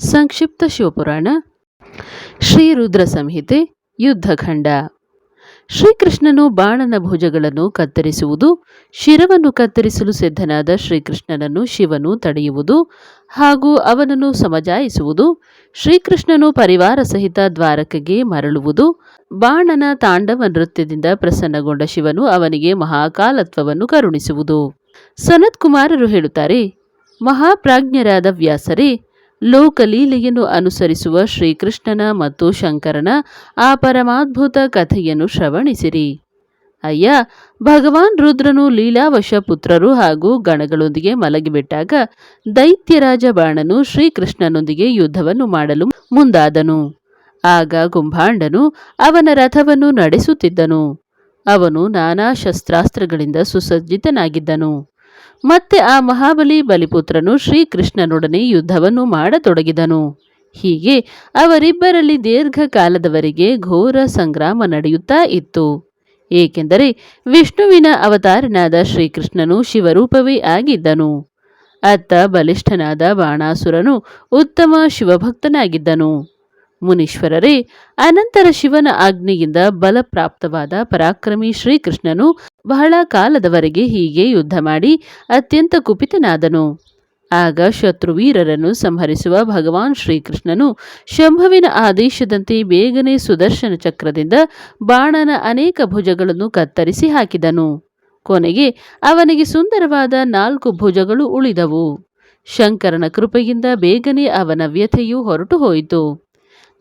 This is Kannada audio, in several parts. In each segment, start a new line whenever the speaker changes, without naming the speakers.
ಸಂಕ್ಷಿಪ್ತ ಶಿವಪುರಾಣ. ಶ್ರೀ ರುದ್ರ ಸಂಹಿತೆ ಯುದ್ಧಖಂಡ ಶ್ರೀಕೃಷ್ಣನು ಬಾಣನ ಭುಜಗಳನ್ನು ಕತ್ತರಿಸುವುದು, ಶಿರವನ್ನು ಕತ್ತರಿಸಲು ಸಿದ್ಧನಾದ ಶ್ರೀಕೃಷ್ಣನನ್ನು ಶಿವನು ತಡೆಯುವುದು ಹಾಗೂ ಅವನನ್ನು ಸಮಜಾಯಿಸುವುದು, ಶ್ರೀಕೃಷ್ಣನು ಪರಿವಾರ ಸಹಿತ ದ್ವಾರಕೆಗೆ ಮರಳುವುದು, ಬಾಣನ ತಾಂಡವ ನೃತ್ಯದಿಂದ ಪ್ರಸನ್ನಗೊಂಡ ಶಿವನು ಅವನಿಗೆ ಮಹಾಕಾಲತ್ವವನ್ನು ಕರುಣಿಸುವುದು. ಸನತ್ ಕುಮಾರರು ಹೇಳುತ್ತಾರೆ, ಮಹಾಪ್ರಾಜ್ಞರಾದ ವ್ಯಾಸರೇ ಲೋಕಲೀಲೆಯನ್ನು ಅನುಸರಿಸುವ ಶ್ರೀಕೃಷ್ಣನ ಮತ್ತು ಶಂಕರನ ಆ ಪರಮಾದ್ಭುತ ಕಥೆಯನ್ನು ಶ್ರವಣಿಸಿರಿ. ಅಯ್ಯ, ಭಗವಾನ್ ರುದ್ರನು ಲೀಲಾವಶ ಪುತ್ರರು ಹಾಗೂ ಗಣಗಳೊಂದಿಗೆ ಮಲಗಿಬಿಟ್ಟಾಗ ದೈತ್ಯರಾಜ ಬಾಣನು ಶ್ರೀಕೃಷ್ಣನೊಂದಿಗೆ ಯುದ್ಧವನ್ನು ಮಾಡಲು ಮುಂದಾದನು. ಆಗ ಕುಂಭಾಂಡನು ಅವನ ರಥವನ್ನು ನಡೆಸುತ್ತಿದ್ದನು. ಅವನು ನಾನಾ ಶಸ್ತ್ರಾಸ್ತ್ರಗಳಿಂದ ಸುಸಜ್ಜಿತನಾಗಿದ್ದನು. ಮತ್ತೆ ಆ ಮಹಾಬಲಿ ಬಲಿಪುತ್ರನು ಶ್ರೀಕೃಷ್ಣನೊಡನೆ ಯುದ್ಧವನ್ನು ಮಾಡತೊಡಗಿದನು. ಹೀಗೆ ಅವರಿಬ್ಬರಲ್ಲಿ ದೀರ್ಘಕಾಲದವರೆಗೆ ಘೋರ ಸಂಗ್ರಾಮ ನಡೆಯುತ್ತಾ ಇತ್ತು. ಏಕೆಂದರೆ ವಿಷ್ಣುವಿನ ಅವತಾರನಾದ ಶ್ರೀಕೃಷ್ಣನು ಶಿವರೂಪವೇ ಆಗಿದ್ದನು. ಅತ್ತ ಬಲಿಷ್ಠನಾದ ಬಾಣಾಸುರನು ಉತ್ತಮ ಶಿವಭಕ್ತನಾಗಿದ್ದನು. ಮುನೀಶ್ವರರೇ, ಅನಂತರ ಶಿವನ ಆಜ್ಞೆಯಿಂದ ಬಲಪ್ರಾಪ್ತವಾದ ಪರಾಕ್ರಮಿ ಶ್ರೀಕೃಷ್ಣನು ಬಹಳ ಕಾಲದವರೆಗೆ ಹೀಗೆ ಯುದ್ಧ ಮಾಡಿ ಅತ್ಯಂತ ಕುಪಿತನಾದನು. ಆಗ ಶತ್ರುವೀರರನ್ನು ಸಂಹರಿಸುವ ಭಗವಾನ್ ಶ್ರೀಕೃಷ್ಣನು ಶಂಭುವಿನ ಆದೇಶದಂತೆ ಬೇಗನೆ ಸುದರ್ಶನ ಚಕ್ರದಿಂದ ಬಾಣನ ಅನೇಕ ಭುಜಗಳನ್ನು ಕತ್ತರಿಸಿ ಹಾಕಿದನು. ಕೊನೆಗೆ ಅವನಿಗೆ ಸುಂದರವಾದ ನಾಲ್ಕು ಭುಜಗಳು ಉಳಿದವು. ಶಂಕರನ ಕೃಪೆಯಿಂದ ಬೇಗನೆ ಅವನ ವ್ಯಥೆಯು ಹೊರಟು ಹೋಯಿತು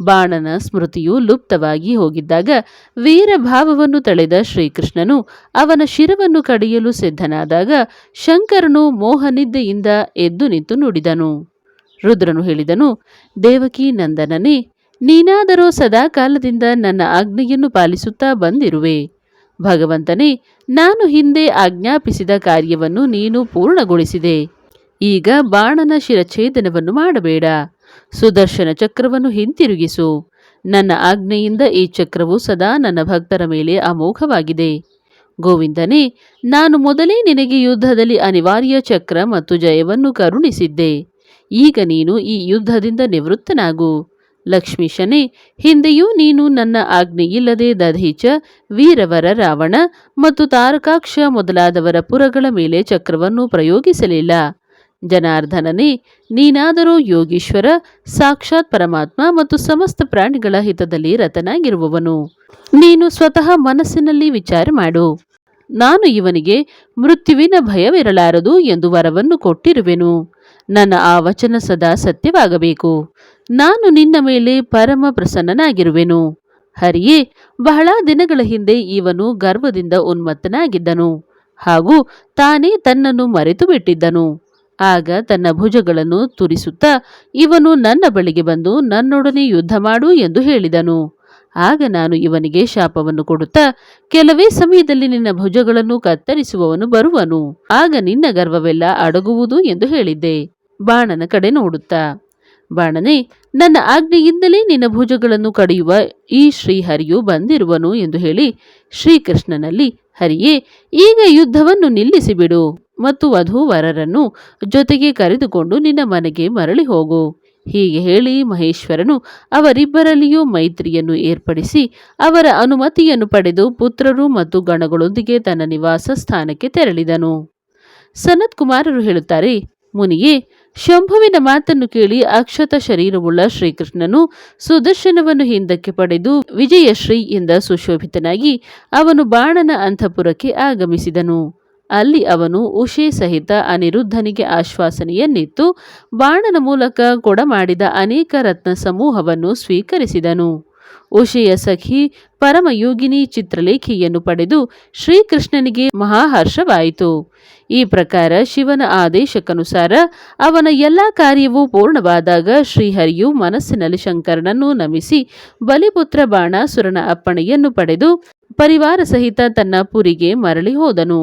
ಬಾಣನ ಸ್ಮೃತಿಯು ಲುಪ್ತವಾಗಿ ಹೋಗಿದ್ದಾಗ ವೀರಭಾವವನ್ನು ತಳೆದ ಶ್ರೀಕೃಷ್ಣನು ಅವನ ಶಿರವನ್ನು ಕಡಿಯಲು ಸಿದ್ಧನಾದಾಗ ಶಂಕರನು ಮೋಹನಿದ್ದೆಯಿಂದ ಎದ್ದು ನಿಂತು ನುಡಿದನು. ರುದ್ರನು ಹೇಳಿದನು, ದೇವಕಿ ನಂದನನೇ ಸದಾ ಸದಾಕಾಲದಿಂದ ನನ್ನ ಆಜ್ಞೆಯನ್ನು ಪಾಲಿಸುತ್ತಾ ಬಂದಿರುವೆ. ಭಗವಂತನೇ, ನಾನು ಹಿಂದೆ ಆಜ್ಞಾಪಿಸಿದ ಕಾರ್ಯವನ್ನು ನೀನು ಪೂರ್ಣಗೊಳಿಸಿದೆ. ಈಗ ಬಾಣನ ಶಿರಛೇದನವನ್ನು ಮಾಡಬೇಡ. ಸುದರ್ಶನ ಚಕ್ರವನ್ನು ಹಿಂತಿರುಗಿಸು. ನನ್ನ ಆಜ್ಞೆಯಿಂದ ಈ ಚಕ್ರವು ಸದಾ ನನ್ನ ಭಕ್ತರ ಮೇಲೆ ಅಮೋಘವಾಗಿದೆ. ಗೋವಿಂದನೇ, ನಾನು ಮೊದಲೇ ನಿನಗೆ ಯುದ್ಧದಲ್ಲಿ ಅನಿವಾರ್ಯ ಚಕ್ರ ಮತ್ತು ಜಯವನ್ನು ಕರುಣಿಸಿದ್ದೆ. ಈಗ ನೀನು ಈ ಯುದ್ಧದಿಂದ ನಿವೃತ್ತನಾಗು. ಲಕ್ಷ್ಮೀಶನೇ, ಹಿಂದೆಯೂ ನೀನು ನನ್ನ ಆಜ್ಞೆಯಿಲ್ಲದೆ ದಧೀಚ, ವೀರವರ ರಾವಣ ಮತ್ತು ತಾರಕಾಕ್ಷ ಮೊದಲಾದವರ ಪುರಗಳ ಮೇಲೆ ಚಕ್ರವನ್ನು ಪ್ರಯೋಗಿಸಲಿಲ್ಲ. ಜನಾರ್ದನನೇ, ನೀನಾದರೂ ಯೋಗೀಶ್ವರ, ಸಾಕ್ಷಾತ್ ಪರಮಾತ್ಮ ಮತ್ತು ಸಮಸ್ತ ಪ್ರಾಣಿಗಳ ಹಿತದಲ್ಲಿ ರತನಾಗಿರುವವನು. ನೀನು ಸ್ವತಃ ಮನಸ್ಸಿನಲ್ಲಿ ವಿಚಾರ ಮಾಡು. ನಾನು ಇವನಿಗೆ ಮೃತ್ಯುವಿನ ಭಯವಿರಲಾರದು ಎಂದು ವರವನ್ನು ಕೊಟ್ಟಿರುವೆನು. ನನ್ನ ಆ ವಚನ ಸದಾ ಸತ್ಯವಾಗಬೇಕು. ನಾನು ನಿನ್ನ ಮೇಲೆ ಪರಮ ಪ್ರಸನ್ನನಾಗಿರುವೆನು. ಹರಿಯೇ, ಬಹಳ ದಿನಗಳ ಹಿಂದೆ ಇವನು ಗರ್ವದಿಂದ ಉನ್ಮತ್ತನಾಗಿದ್ದನು ಹಾಗೂ ತಾನೇ ತನ್ನನ್ನು ಮರೆತು ಬಿಟ್ಟಿದ್ದನು ಆಗ ತನ್ನ ಭುಜಗಳನ್ನು ತುರಿಸುತ್ತಾ ಇವನು ನನ್ನ ಬಳಿಗೆ ಬಂದು ನನ್ನೊಡನೆ ಯುದ್ಧ ಮಾಡು ಎಂದು ಹೇಳಿದನು. ಆಗ ನಾನು ಇವನಿಗೆ ಶಾಪವನ್ನು ಕೊಡುತ್ತಾ ಕೆಲವೇ ಸಮಯದಲ್ಲಿ ನಿನ್ನ ಭುಜಗಳನ್ನು ಕತ್ತರಿಸುವವನು ಬರುವನು. ಆಗ ನಿನ್ನ ಗರ್ವವೆಲ್ಲ ಅಡಗುವುದು ಎಂದು ಹೇಳಿದ್ದೆ. ಬಾಣನ ಕಡೆ ನೋಡುತ್ತಾ, ಬಾಣನೇ, ನನ್ನ ಆಜ್ಞೆಯಿಂದಲೇ ನಿನ್ನ ಭುಜಗಳನ್ನು ಕಡಿಯುವ ಈ ಶ್ರೀಹರಿಯು ಬಂದಿರುವನು ಎಂದು ಹೇಳಿ ಶ್ರೀಕೃಷ್ಣನಲ್ಲಿ, ಹರಿಯೇ, ಈಗ ಯುದ್ಧವನ್ನು ನಿಲ್ಲಿಸಿಬಿಡು. ಮತ್ತು ವಧುವರರನ್ನು ಜೊತೆಗೆ ಕರೆದುಕೊಂಡು ನಿನ್ನ ಮನೆಗೆ ಮರಳಿ ಹೋಗು. ಹೀಗೆ ಹೇಳಿ ಮಹೇಶ್ವರನು ಅವರಿಬ್ಬರಲ್ಲಿಯೂ ಮೈತ್ರಿಯನ್ನು ಏರ್ಪಡಿಸಿ ಅವರ ಅನುಮತಿಯನ್ನು ಪಡೆದು ಪುತ್ರರು ಮತ್ತು ಗಣಗಳೊಂದಿಗೆ ತನ್ನ ನಿವಾಸ ಸ್ಥಾನಕ್ಕೆ ತೆರಳಿದನು. ಸನತ್ ಕುಮಾರರು ಹೇಳುತ್ತಾರೆ, ಮುನಿಯೇ, ಶಂಭುವಿನ ಮಾತನ್ನು ಕೇಳಿ ಅಕ್ಷತ ಶರೀರವುಳ್ಳ ಶ್ರೀಕೃಷ್ಣನು ಸುದರ್ಶನವನ್ನು ಹಿಂದಕ್ಕೆ ಪಡೆದು ವಿಜಯಶ್ರೀ ಎಂದ ಸುಶೋಭಿತನಾಗಿ ಅವನು ಬಾಣನ ಅಂತಃಪುರಕ್ಕೆ ಆಗಮಿಸಿದನು. ಅಲ್ಲಿ ಅವನು ಉಷೆ ಸಹಿತ ಅನಿರುದ್ಧನಿಗೆ ಆಶ್ವಾಸನೆಯನ್ನಿತ್ತು ಬಾಣನ ಮೂಲಕ ಕೊಡಮಾಡಿದ ಅನೇಕ ರತ್ನ ಸಮೂಹವನ್ನು ಸ್ವೀಕರಿಸಿದನು. ಉಷೆಯ ಸಖಿ ಪರಮಯೋಗಿನಿ ಚಿತ್ರಲೇಖಿಯನ್ನು ಪಡೆದು ಶ್ರೀಕೃಷ್ಣನಿಗೆ ಮಹಾಹರ್ಷವಾಯಿತು. ಈ ಪ್ರಕಾರ ಶಿವನ ಆದೇಶಕ್ಕನುಸಾರ ಅವನ ಎಲ್ಲ ಕಾರ್ಯವೂ ಪೂರ್ಣವಾದಾಗ ಶ್ರೀಹರಿಯು ಮನಸ್ಸಿನಲ್ಲಿ ಶಂಕರನನ್ನು ನಮಿಸಿ ಬಲಿಪುತ್ರ ಬಾಣಾಸುರನ ಅಪ್ಪಣೆಯನ್ನು ಪಡೆದು ಪರಿವಾರ ಸಹಿತ ತನ್ನ ಪುರಿಗೆ ಮರಳಿ ಹೋದನು.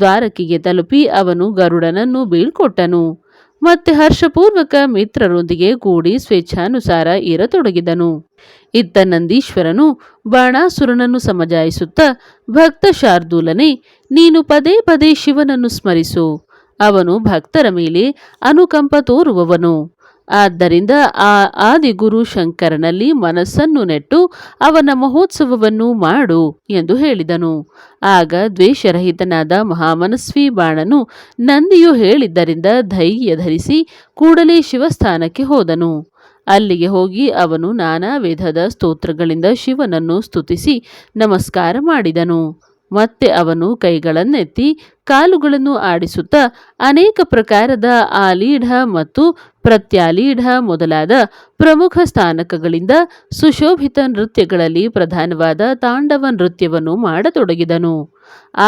ದ್ವಾರಕಿಗೆ ತಲುಪಿ ಅವನು ಗರುಡನನ್ನು ಬೀಳ್ಕೊಟ್ಟನು. ಮತ್ತೆ ಹರ್ಷಪೂರ್ವಕ ಮಿತ್ರರೊಂದಿಗೆ ಕೂಡಿ ಸ್ವೇಚ್ಛಾನುಸಾರ ಇರತೊಡಗಿದನು. ಇತ್ತ ನಂದೀಶ್ವರನು ಬಾಣಾಸುರನನ್ನು ಸಮಜಾಯಿಸುತ್ತಾ, ಭಕ್ತ ಶಾರ್ದೂಲನೇ, ನೀನು ಪದೇ ಪದೇ ಶಿವನನ್ನು ಸ್ಮರಿಸು. ಅವನು ಭಕ್ತರ ಮೇಲೆ ಅನುಕಂಪ ತೋರುವವನು. ಆದ್ದರಿಂದ ಆ ಆದಿಗುರು ಶಂಕರನಲ್ಲಿ ಮನಸ್ಸನ್ನು ನೆಟ್ಟು ಅವನ ಮಹೋತ್ಸವವನ್ನು ಮಾಡು ಎಂದು ಹೇಳಿದನು. ಆಗ ದ್ವೇಷರಹಿತನಾದ ಮಹಾಮನಸ್ವಿ ಬಾಣನು ನಂದಿಯು ಹೇಳಿದ್ದರಿಂದ ಧೈರ್ಯ ಧರಿಸಿ ಕೂಡಲೇ ಶಿವಸ್ಥಾನಕ್ಕೆ ಹೋದನು. ಅಲ್ಲಿಗೆ ಹೋಗಿ ಅವನು ನಾನಾ ವಿಧದ ಸ್ತೋತ್ರಗಳಿಂದ ಶಿವನನ್ನು ಸ್ತುತಿಸಿ ನಮಸ್ಕಾರ ಮಾಡಿದನು. ಮತ್ತೆ ಅವನು ಕೈಗಳನ್ನೆತ್ತಿ ಕಾಲುಗಳನ್ನು ಆಡಿಸುತ್ತಾ ಅನೇಕ ಪ್ರಕಾರದ ಆಲೀಢ ಮತ್ತು ಪ್ರತ್ಯಾಲೀಢ ಮೊದಲಾದ ಪ್ರಮುಖ ಸ್ಥಾನಕಗಳಿಂದ ಸುಶೋಭಿತ ನೃತ್ಯಗಳಲ್ಲಿ ಪ್ರಧಾನವಾದ ತಾಂಡವ ನೃತ್ಯವನ್ನು ಮಾಡತೊಡಗಿದನು.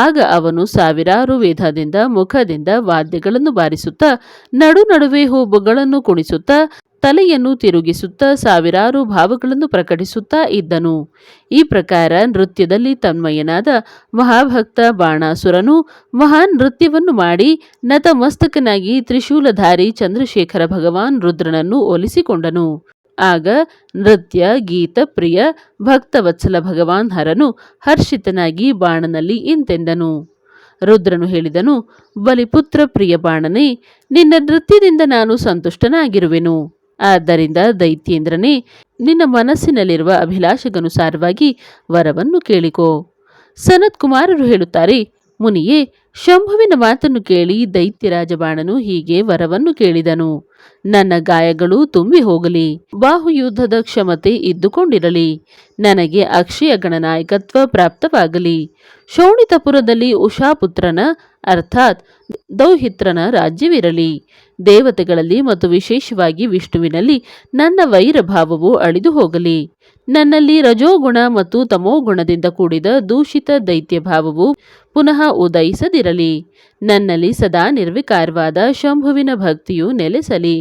ಆಗ ಅವನು ಸಾವಿರಾರು ವೇದದಿಂದ, ಮುಖದಿಂದ ವಾದ್ಯಗಳನ್ನು ಬಾರಿಸುತ್ತಾ ನಡು ನಡುವೆ ಹೂಬುಗಳನ್ನು ಕುಣಿಸುತ್ತಾ ತಲೆಯನ್ನು ತಿರುಗಿಸುತ್ತಾ ಸಾವಿರಾರು ಭಾವಗಳನ್ನು ಪ್ರಕಟಿಸುತ್ತಾ ಇದ್ದನು. ಈ ಪ್ರಕಾರ ನೃತ್ಯದಲ್ಲಿ ತನ್ಮಯನಾದ ಮಹಾಭಕ್ತ ಬಾಣಾಸುರನು ಮಹಾನ್ ನೃತ್ಯವನ್ನು ಮಾಡಿ ನತಮಸ್ತಕನಾಗಿ ತ್ರಿಶೂಲಧಾರಿ ಚಂದ್ರಶೇಖರ ಭಗವಾನ್ ರುದ್ರನನ್ನು ಒಲಿಸಿಕೊಂಡನು. ಆಗ ನೃತ್ಯ, ಗೀತ, ಪ್ರಿಯ, ಭಕ್ತವತ್ಸಲ ಭಗವಾನ್ ಹರನು ಹರ್ಷಿತನಾಗಿ ಬಾಣನಲ್ಲಿ ಇಂತೆಂದನು. ರುದ್ರನು ಹೇಳಿದನು, ಬಲಿಪುತ್ರ ಪ್ರಿಯ ಬಾಣನೇ, ನಿನ್ನ ನೃತ್ಯದಿಂದ ನಾನು ಸಂತುಷ್ಟನಾಗಿರುವೆನು. ಆದ್ದರಿಂದ ದೈತ್ಯೇಂದ್ರನೇ, ನಿನ್ನ ಮನಸ್ಸಿನಲ್ಲಿರುವ ಅಭಿಲಾಷೆಗನುಸಾರವಾಗಿ ವರವನ್ನು ಕೇಳಿಕೋ. ಸನತ್ ಕುಮಾರರು ಹೇಳುತ್ತಾರೆ, ಮುನಿಯೇ, ಶಂಭುವಿನ ಮಾತನ್ನು ಕೇಳಿ ದೈತ್ಯರಾಜಬಾಣನು ಹೀಗೆ ವರವನ್ನು ಕೇಳಿದನು. ನನ್ನ ಗಾಯಗಳು ತುಂಬಿ ಹೋಗಲಿ, ಬಾಹುಯುದ್ಧದ ಕ್ಷಮತೆ ಇದ್ದುಕೊಂಡಿರಲಿ, ನನಗೆ ಅಕ್ಷಯ ಗಣನಾಯಕತ್ವ ಪ್ರಾಪ್ತವಾಗಲಿ. ಶೋಣಿತಪುರದಲ್ಲಿ ಉಷಾಪುತ್ರನ, ಅರ್ಥಾತ್ ದೌಹಿತ್ರನ ರಾಜ್ಯವಿರಲಿ. ದೇವತೆಗಳಲ್ಲಿ ಮತ್ತು ವಿಶೇಷವಾಗಿ ವಿಷ್ಣುವಿನಲ್ಲಿ ನನ್ನ ವೈರಭಾವವು ಅಳಿದು ಹೋಗಲಿ. ನನ್ನಲ್ಲಿ ರಜೋಗುಣ ಮತ್ತು ತಮೋಗುಣದಿಂದ ಕೂಡಿದ ದೂಷಿತ ದೈತ್ಯ ಭಾವವು ಪುನಃ ಉದಯಿಸದಿರಲಿ. ನನ್ನಲ್ಲಿ ಸದಾ ನಿರ್ವಿಕಾರವಾದ ಶಂಭುವಿನ ಭಕ್ತಿಯು ನೆಲೆಸಲಿ.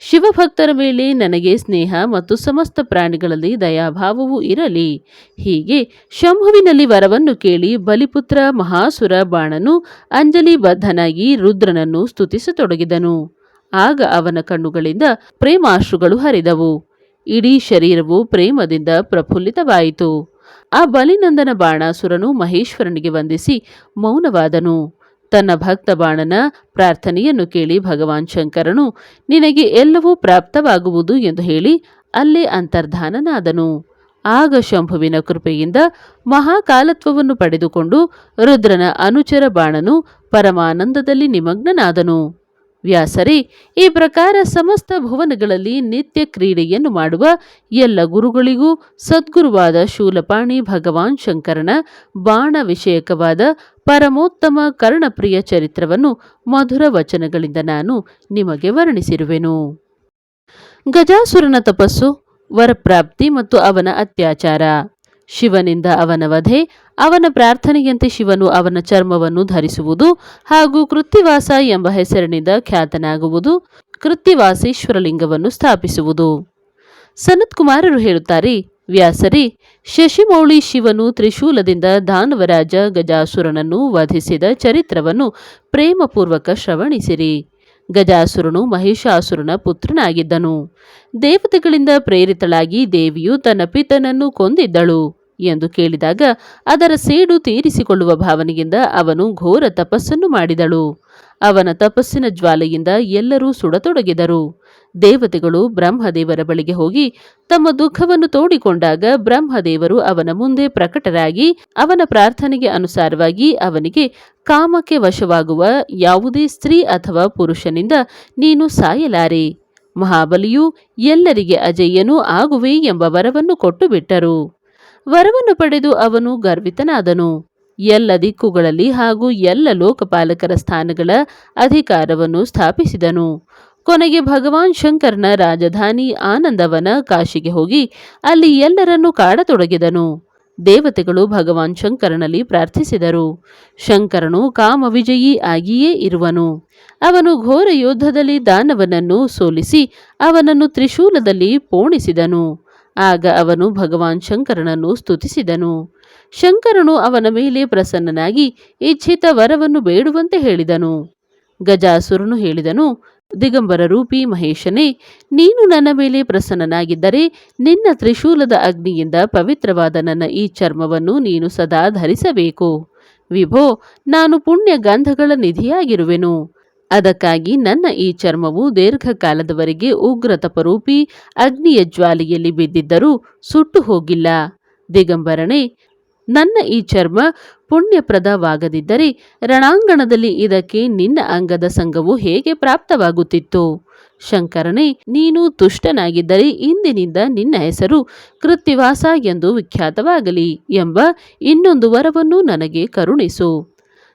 ಶಿವಭಕ್ತರ ಮೇಲೆ ನನಗೆ ಸ್ನೇಹ ಮತ್ತು ಸಮಸ್ತ ಪ್ರಾಣಿಗಳಲ್ಲಿ ದಯಾಭಾವವು ಇರಲಿ. ಹೀಗೆ ಶಂಭುವಿನಲ್ಲಿ ವರವನ್ನು ಕೇಳಿ ಬಲಿಪುತ್ರ ಮಹಾಸುರ ಬಾಣನು ಅಂಜಲಿ ಬದ್ಧನಾಗಿ ರುದ್ರನನ್ನು ಸ್ತುತಿಸತೊಡಗಿದನು. ಆಗ ಅವನ ಕಣ್ಣುಗಳಿಂದ ಪ್ರೇಮಾಶ್ರುಗಳು ಹರಿದವು. ಇಡೀ ಶರೀರವು ಪ್ರೇಮದಿಂದ ಪ್ರಫುಲ್ಲಿತವಾಯಿತು. ಆ ಬಲಿನಂದನ ಬಾಣಾಸುರನು ಮಹೇಶ್ವರನಿಗೆ ವಂದಿಸಿ ಮೌನವಾದನು. ತನ್ನ ಭಕ್ತ ಬಾಣನ ಪ್ರಾರ್ಥನೆಯನ್ನು ಕೇಳಿ ಭಗವಾನ್ ಶಂಕರನು, ನಿನಗೆ ಎಲ್ಲವೂ ಪ್ರಾಪ್ತವಾಗುವುದು ಎಂದು ಹೇಳಿ ಅಲ್ಲೇ ಅಂತರ್ಧಾನನಾದನು. ಆಗ ಶಂಭುವಿನ ಕೃಪೆಯಿಂದ ಮಹಾಕಾಲತ್ವವನ್ನು ಪಡೆದುಕೊಂಡು ರುದ್ರನ ಅನುಚರ ಬಾಣನು ಪರಮಾನಂದದಲ್ಲಿ ನಿಮಗ್ನನಾದನು. ವ್ಯಾಸರೇ, ಈ ಪ್ರಕಾರ ಸಮಸ್ತ ಭುವನಗಳಲ್ಲಿ ನಿತ್ಯ ಕ್ರೀಡೆಯನ್ನು ಮಾಡುವ ಎಲ್ಲ ಗುರುಗಳಿಗೂ ಸದ್ಗುರುವಾದ ಶೂಲಪಾಣಿ ಭಗವಾನ್ ಶಂಕರನ ಬಾಣ ವಿಷಯಕವಾದ ಪರಮೋತ್ತಮ ಕರ್ಣಪ್ರಿಯ ಚರಿತ್ರವನ್ನು ಮಧುರ ವಚನಗಳಿಂದ ನಾನು ನಿಮಗೆ ವರ್ಣಿಸಿರುವೆನು. ಗಜಾಸುರನ ತಪಸ್ಸು, ವರಪ್ರಾಪ್ತಿ ಮತ್ತು ಅವನ ಅತ್ಯಾಚಾರ. ಶಿವನಿಂದ ಅವನ ವಧೆ, ಅವನ ಪ್ರಾರ್ಥನೆಯಂತೆ ಶಿವನು ಅವನ ಚರ್ಮವನ್ನು ಧರಿಸುವುದು ಹಾಗೂ ಕೃತ್ತಿವಾಸ ಎಂಬ ಹೆಸರಿನಿಂದ ಖ್ಯಾತನಾಗುವುದು, ಕೃತ್ತಿವಾಸೇಶ್ವರಲಿಂಗವನ್ನು ಸ್ಥಾಪಿಸುವುದು. ಸನತ್ ಕುಮಾರರು ಹೇಳುತ್ತಾರೆ, ವ್ಯಾಸರಿ, ಶಶಿಮೌಳಿ ಶಿವನು ತ್ರಿಶೂಲದಿಂದ ದಾನವರಾಜ ಗಜಾಸುರನನ್ನು ವಧಿಸಿದ ಚರಿತ್ರವನ್ನು ಪ್ರೇಮಪೂರ್ವಕ ಶ್ರವಣಿಸಿರಿ. ಗಜಾಸುರನು ಮಹಿಷಾಸುರನ ಪುತ್ರನಾಗಿದ್ದನು. ದೇವತೆಗಳಿಂದ ಪ್ರೇರಿತಳಾಗಿ ದೇವಿಯು ತನ್ನ ಪಿತನನ್ನು ಕೊಂದಿದ್ದಳು. ಎಂದು ಕೇಳಿದಾಗ ಅದರ ಸೇಡು ತೀರಿಸಿಕೊಳ್ಳುವ ಭಾವನೆಯಿಂದ ಅವನು ಘೋರ ತಪಸ್ಸನ್ನು ಮಾಡಿದಳು. ಅವನ ತಪಸ್ಸಿನ ಜ್ವಾಲೆಯಿಂದ ಎಲ್ಲರೂ ಸುಡತೊಡಗಿದರು. ದೇವತೆಗಳು ಬ್ರಹ್ಮದೇವರ ಬಳಿಗೆ ಹೋಗಿ ತಮ್ಮ ದುಃಖವನ್ನು ತೋಡಿಕೊಂಡಾಗ ಬ್ರಹ್ಮದೇವರು ಅವನ ಮುಂದೆ ಪ್ರಕಟರಾಗಿ ಅವನ ಪ್ರಾರ್ಥನೆಗೆ ಅನುಸಾರವಾಗಿ ಅವನಿಗೆ ಕಾಮಕ್ಕೆ ವಶವಾಗುವ ಯಾವುದೇ ಸ್ತ್ರೀ ಅಥವಾ ಪುರುಷನಿಂದ ನೀನು ಸಾಯಲಾರೆ. ಮಹಾಬಲಿಯು ಎಲ್ಲರಿಗೆ ಅಜಯ್ಯನೂ ಆಗುವೆ ಎಂಬ ವರವನ್ನು ಕೊಟ್ಟು ಬಿಟ್ಟರು ವರವನ್ನು ಪಡೆದು ಅವನು ಗರ್ವಿತನಾದನು. ಎಲ್ಲ ದಿಕ್ಕುಗಳಲ್ಲಿ ಹಾಗೂ ಎಲ್ಲ ಲೋಕಪಾಲಕರ ಸ್ಥಾನಗಳ ಅಧಿಕಾರವನ್ನು ಸ್ಥಾಪಿಸಿದನು. ಕೊನೆಗೆ ಭಗವಾನ್ ಶಂಕರನ ರಾಜಧಾನಿ ಆನಂದವನ ಕಾಶಿಗೆ ಹೋಗಿ ಅಲ್ಲಿ ಎಲ್ಲರನ್ನೂ ಕಾಡತೊಡಗಿದನು. ದೇವತೆಗಳು ಭಗವಾನ್ ಶಂಕರನಲ್ಲಿ ಪ್ರಾರ್ಥಿಸಿದರು. ಶಂಕರನು ಕಾಮವಿಜಯಿ ಆಗಿಯೇ ಇರುವನು. ಅವನು ಘೋರ ಯುದ್ಧದಲ್ಲಿ ದಾನವನನ್ನು ಸೋಲಿಸಿ ಅವನನ್ನು ತ್ರಿಶೂಲದಲ್ಲಿ ಪೋಣಿಸಿದನು. ಆಗ ಅವನು ಭಗವಾನ್ ಶಂಕರನನ್ನು ಸ್ತುತಿಸಿದನು. ಶಂಕರನು ಅವನ ಮೇಲೆ ಪ್ರಸನ್ನನಾಗಿ ಇಚ್ಛಿತ ವರವನ್ನು ಬೇಡುವಂತೆ ಹೇಳಿದನು. ಗಜಾಸುರನು ಹೇಳಿದನು, ದಿಗಂಬರ ರೂಪಿ ಮಹೇಶನೇ, ನೀನು ನನ್ನ ಮೇಲೆ ಪ್ರಸನ್ನನಾಗಿದ್ದರೆ ನಿನ್ನ ತ್ರಿಶೂಲದ ಅಗ್ನಿಯಿಂದ ಪವಿತ್ರವಾದ ನನ್ನ ಈ ಚರ್ಮವನ್ನು ನೀನು ಸದಾ ಧರಿಸಬೇಕು. ವಿಭೋ, ನಾನು ಪುಣ್ಯ ಗಂಧಗಳ ನಿಧಿಯಾಗಿರುವೆನು. ಅದಕ್ಕಾಗಿ ನನ್ನ ಈ ಚರ್ಮವು ದೀರ್ಘಕಾಲದವರೆಗೆ ಉಗ್ರ ತಪರೂಪಿ ಅಗ್ನಿಯ ಜ್ವಾಲೆಯಲ್ಲಿ ಬಿದ್ದಿದ್ದರೂ ಸುಟ್ಟು ಹೋಗಿಲ್ಲ. ದಿಗಂಬರನೇ, ನನ್ನ ಈ ಚರ್ಮ ಪುಣ್ಯಪ್ರದವಾಗದಿದ್ದರೆ ರಣಾಂಗಣದಲ್ಲಿ ಇದಕ್ಕೆ ನಿನ್ನ ಅಂಗದ ಸಂಘವು ಹೇಗೆ ಪ್ರಾಪ್ತವಾಗುತ್ತಿತ್ತು? ಶಂಕರನೇ, ನೀನು ತುಷ್ಟನಾಗಿದ್ದರೆ ಇಂದಿನಿಂದ ನಿನ್ನ ಹೆಸರು ಕೃತ್ತಿವಾಸ ಎಂದು ವಿಖ್ಯಾತವಾಗಲಿ ಎಂಬ ಇನ್ನೊಂದು ವರವನ್ನು ನನಗೆ ಕರುಣಿಸು.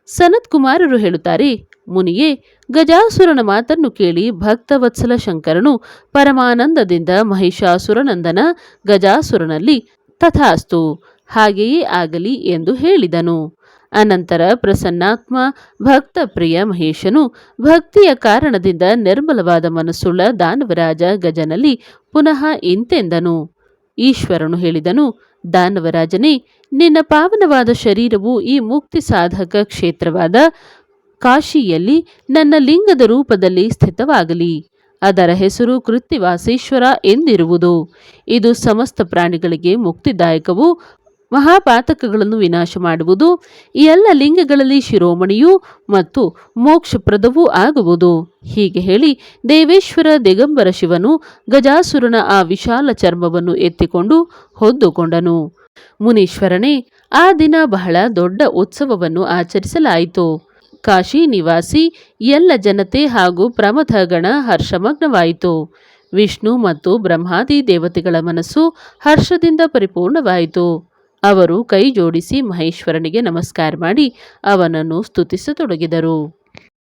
ಸನತ್ ಕುಮಾರರು ಹೇಳುತ್ತಾರೆ ಮುನಿಯೇ, ಗಜಾಸುರನ ಮಾತನ್ನು ಕೇಳಿ ಭಕ್ತವತ್ಸಲ ಶಂಕರನು ಪರಮಾನಂದದಿಂದ ಮಹಿಷಾಸುರನಂದನ ಗಜಾಸುರನಲ್ಲಿ ತಥಾಸ್ತು, ಹಾಗೆಯೇ ಆಗಲಿ ಎಂದು ಹೇಳಿದನು. ಅನಂತರ ಪ್ರಸನ್ನಾತ್ಮ, ಭಕ್ತಪ್ರಿಯ ಮಹೇಶನು ಭಕ್ತಿಯ ಕಾರಣದಿಂದ ನಿರ್ಮಲವಾದ ಮನಸ್ಸುಳ್ಳ ದಾನವರಾಜ ಗಜನಲ್ಲಿ ಪುನಃ ಇಂತೆಂದನು. ಈಶ್ವರನು ಹೇಳಿದನು, ದಾನವರಾಜನೇ, ನಿನ್ನ ಪಾವನವಾದ ಶರೀರವು ಈ ಮುಕ್ತಿ ಸಾಧಕ ಕ್ಷೇತ್ರವಾದ ಕಾಶಿಯಲ್ಲಿ ನನ್ನ ಲಿಂಗದ ರೂಪದಲ್ಲಿ ಸ್ಥಿತವಾಗಲಿ. ಅದರ ಹೆಸರು ಕೃತ್ತಿವಾಸೇಶ್ವರ ಎಂದಿರುವುದು. ಇದು ಸಮಸ್ತ ಪ್ರಾಣಿಗಳಿಗೆ ಮುಕ್ತಿದಾಯಕವು ಮಹಾಪಾತಕಗಳನ್ನು ವಿನಾಶ ಮಾಡುವುದು ಈ ಎಲ್ಲ ಲಿಂಗಗಳಲ್ಲಿ ಶಿರೋಮಣಿಯೂ ಮತ್ತು ಮೋಕ್ಷಪ್ರದವೂ ಆಗುವುದು. ಹೀಗೆ ಹೇಳಿ ದೇವೇಶ್ವರ ದಿಗಂಬರ ಶಿವನು ಗಜಾಸುರನ ಆ ವಿಶಾಲ ಚರ್ಮವನ್ನು ಎತ್ತಿಕೊಂಡು ಹೊದ್ದುಕೊಂಡನು. ಮುನೀಶ್ವರನೇ, ಆ ದಿನ ಬಹಳ ದೊಡ್ಡ ಉತ್ಸವವನ್ನು ಆಚರಿಸಲಾಯಿತು. ಕಾಶಿ ನಿವಾಸಿ, ಎಲ್ಲ ಜನತೆ ಹಾಗೂ ಪ್ರಮಥಗಣ ಹರ್ಷಮಗ್ನವಾಯಿತು. ವಿಷ್ಣು ಮತ್ತು ಬ್ರಹ್ಮಾದಿ ದೇವತೆಗಳ ಮನಸ್ಸು ಹರ್ಷದಿಂದ ಪರಿಪೂರ್ಣವಾಯಿತು. ಅವರು ಕೈ ಜೋಡಿಸಿ ಮಹೇಶ್ವರನಿಗೆ ನಮಸ್ಕಾರ ಮಾಡಿ ಅವನನ್ನು ಸ್ತುತಿಸತೊಡಗಿದರು.